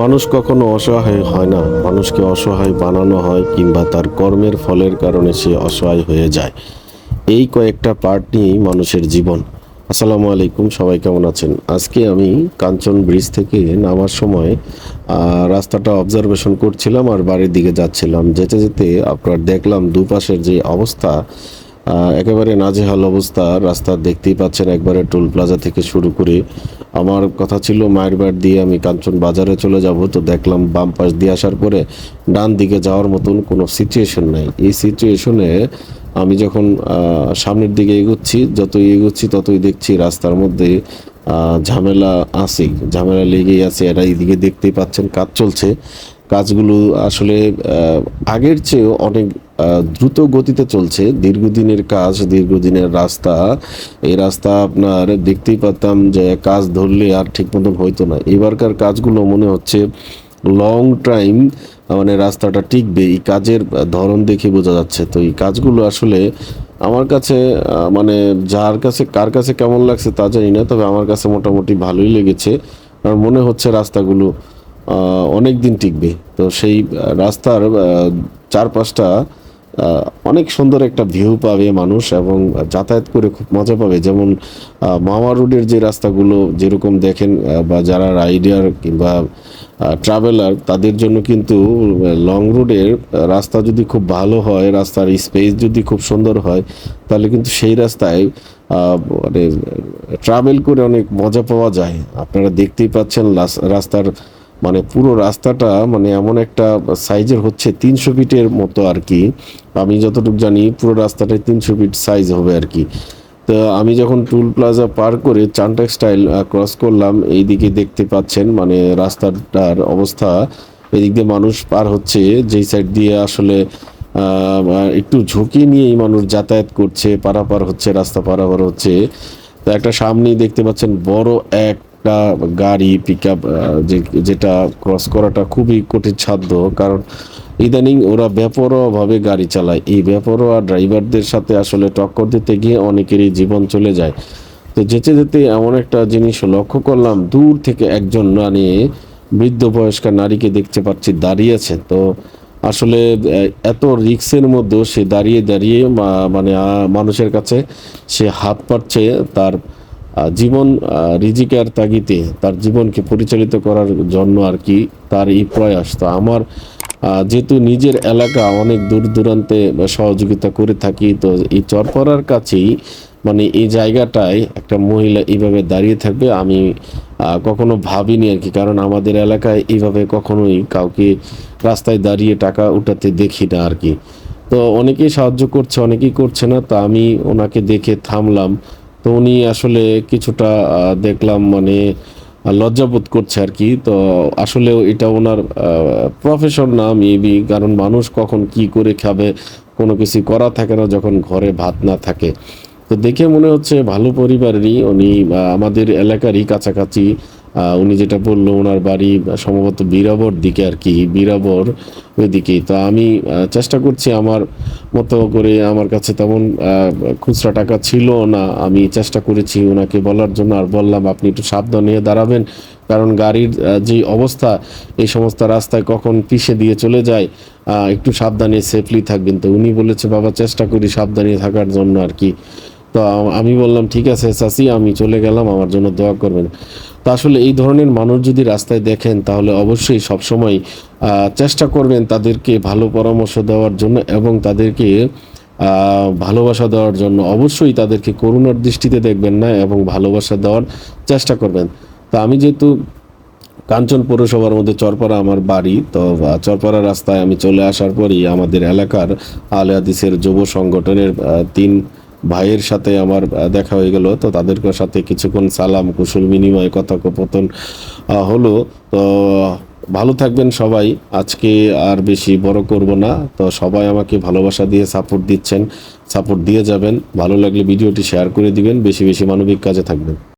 মানুষ কখনো অসহায় হয় না। মানুষকে অসহায় বানানো হয় কিংবা তার কর্মের ফলের কারণে সে অসহায় হয়ে যায়। এই কয়েকটা পার্ট নিয়েই মানুষের জীবন। আসসালামু আলাইকুম, সবাই কেমন আছেন? আজকে আমি কাঞ্চন ব্রিজ থেকে নামার সময় রাস্তাটা অবজারভেশন করছিলাম আর বাড়ির দিকে যাচ্ছিলাম। যেতে যেতে আপনার দেখলাম দুপাশের যে অবস্থা একেবারে নাজেহাল অবস্থা। রাস্তা দেখতেই পাচ্ছেন একবারে টোল প্লাজা থেকে শুরু করে। আমার কথা ছিল, মায়ের বাড়ি দিয়ে আমি কাঞ্চন বাজারে চলে যাব। তো দেখলাম বাম পাশ দিয়ে আসার পরে ডান দিকে যাওয়ার মতন কোনো সিচুয়েশন নাই। এই সিচুয়েশনে আমি যখন সামনের দিকে এগোচ্ছি, যতই এগোচ্ছি ততই দেখছি রাস্তার মধ্যে ঝামেলা আছে ঝামেলা লেগেই আছে। এরা এইদিকে দেখতেই পাচ্ছেন কাজ চলছে। কাজগুলো আসলে আগের চেয়েও অনেক দ্রুত গতিতে চলছে। দীর্ঘদিনের কাজ, দীর্ঘদিনের রাস্তা, এই রাস্তা আপনার দেখতেই পারতাম যে কাজ ধরলে আর ঠিক মতন হইতো না। এবারকার কাজগুলো মনে হচ্ছে লং টাইম মানে রাস্তাটা টিকবে। এই কাজের ধরন দেখে বোঝা যাচ্ছে। তো এই কাজগুলো আসলে আমার কাছে মানে যার কাছে, কার কাছে কেমন লাগছে তা জানি না, তবে আমার কাছে মোটামুটি ভালোই লেগেছে। আর মনে হচ্ছে রাস্তাগুলো অনেক দিন টিকবে। তো সেই রাস্তার চারপাশটা অনেক সুন্দর একটা ভিউ পাবে মানুষ এবং যাতায়াত করে খুব মজা পাবে। যেমন মামা রোডের যে রাস্তাগুলো যেরকম দেখেন বা যারা রাইডার কিংবা ট্রাভেলার তাদের জন্য কিন্তু লং রুটের রাস্তা যদি খুব ভালো হয়, রাস্তার স্পেস যদি খুব সুন্দর হয়, তাহলে কিন্তু সেই রাস্তায় মানে ট্রাভেল করে অনেক মজা পাওয়া যায়। আপনারা দেখতেই পাচ্ছেন রাস্তার মানে পুরো রাস্তাটা মানে এমন একটা সাইজের হচ্ছে তিনশো ফিটের মতো আর কি। আমি যতটুকু জানি পুরো রাস্তাটাই তিনশো ফিট সাইজ হবে আর কি। তো আমি যখন টুল প্লাজা পার করে চান টেক্সটাইল ক্রস করলাম, এইদিকে দেখতে পাচ্ছেন মানে রাস্তাটার অবস্থা। এদিক দিয়ে মানুষ পার হচ্ছে, যেই সাইড দিয়ে আসলে একটু ঝুঁকি নিয়েই মানুষ যাতায়াত করছে, পারাপার হচ্ছে, রাস্তা পারাপার হচ্ছে। তো একটা সামনেই দেখতে পাচ্ছেন বড় একটা গাড়ি পিক আপ যেটা ক্রস করাটা খুবই কঠিন সাধ্য, কারণ ইদানিং ওরা বেপরোয়াভাবে গাড়ি চালায়। এই বেপরোয়া ড্রাইভারদের সাথে আসলে টক্কর দিতে গিয়ে অনেকেরই জীবন চলে যায়। তো যেতে যেতে এমন একটা জিনিস লক্ষ্য করলাম, দূর থেকে একজন মানে বৃদ্ধ বয়স্ক নারীকে দেখতে পাচ্ছি দাঁড়িয়ে আছে। তো আসলে এত রিক্সের মধ্যেও সে দাঁড়িয়ে দাঁড়িয়ে মানে মানুষের কাছে সে হাত পাচ্ছে তার জীবন রিজিকার তাগিতে তার জীবনকে পরিচালিত করার জন্য আর কি তার এই প্রয়াস। তো আমার যেহেতু নিজের এলাকা অনেক দূর দূরান্তে সহযোগিতা করে থাকি, তো এই চরপড়ার কাছেই মানে এই জায়গাটায় একটা মহিলা এইভাবে দাঁড়িয়ে থাকবে আমি কখনো ভাবিনি আর কি। কারণ আমাদের এলাকায় এইভাবে কখনোই কাউকে রাস্তায় দাঁড়িয়ে টাকা উঠাতে দেখি না আর কি। তো অনেকেই সাহায্য করছে, অনেকেই করছে না, তা আমি ওনাকে দেখে থামলাম। তো উনি আসলে কিছুটা দেখলাম মানে লজ্জা লজ্জাবোধ করছে আর কি। তো আসলে এটা ওনার প্রফেশন না মেবি কারণ মানুষ কখন কি করে খাবে, কোনো কিছু করা থাকে না যখন ঘরে ভাত না থাকে। তো দেখে মনে হচ্ছে ভালো পরিবারেরই উনি আমাদের এলাকারই কাছাকাছি উনি যেটা বলল, ওনার বাড়ি সম্ভবত বীরাবর দিকে আর কি, বীরাবর ওইদিকে তো আমি চেষ্টা করছি আমার মতো করে আমার কাছে তেমন খুচরা টাকা ছিল না। আমি চেষ্টা করেছি ওনাকে বলার জন্য, আর বললাম, আপনি একটু সাবধানে দাঁড়াবেন। কারণ গাড়ির যে অবস্থা, এই সমস্ত রাস্তায় কখন পিষে দিয়ে চলে যায় একটু সাবধানে সেফলি থাকবেন। তো উনি বলেছে, বাবা, চেষ্টা করি সাবধানে থাকার জন্য আর কি। তো আমি বললাম, ঠিক আছে, চাচি, আমি চলে গেলাম, আমার জন্য দোয়া করবেন। তো আসলে এই ধরনের মানুষ যদি রাস্তায় দেখেন, তাহলে অবশ্যই সবসময় চেষ্টা করবেন তাদেরকে ভালো পরামর্শ দেওয়ার জন্য এবং তাদেরকে ভালোবাসা দেওয়ার জন্য। অবশ্যই তাদেরকে করুণার দৃষ্টিতে দেখবেন না এবং ভালোবাসা দেওয়ার চেষ্টা করবেন। তো আমি যেহেতু কাঞ্চন পৌরসভার মধ্যে চরপাড়া আমার বাড়ি, তো চরপাড়া রাস্তায় আমি চলে আসার পরই আমাদের এলাকার আলে যুব সংগঠনের তিন ভাইয়ের সাথে আমার দেখা হয়ে গেল। তো তাদের সাথে কিছুক্ষণ সালাম, কুশল বিনিময়, কথোপকথন হলো। তো ভালো থাকবেন সবাই। আজকে আর বেশি বড় করব না। তো সবাই আমাকে ভালোবাসা দিয়ে সাপোর্ট দিচ্ছেন। সাপোর্ট দিয়ে যাবেন। ভালো লাগলে ভিডিওটি শেয়ার করে দিবেন। বেশি বেশি মানবিক কাজে থাকবেন।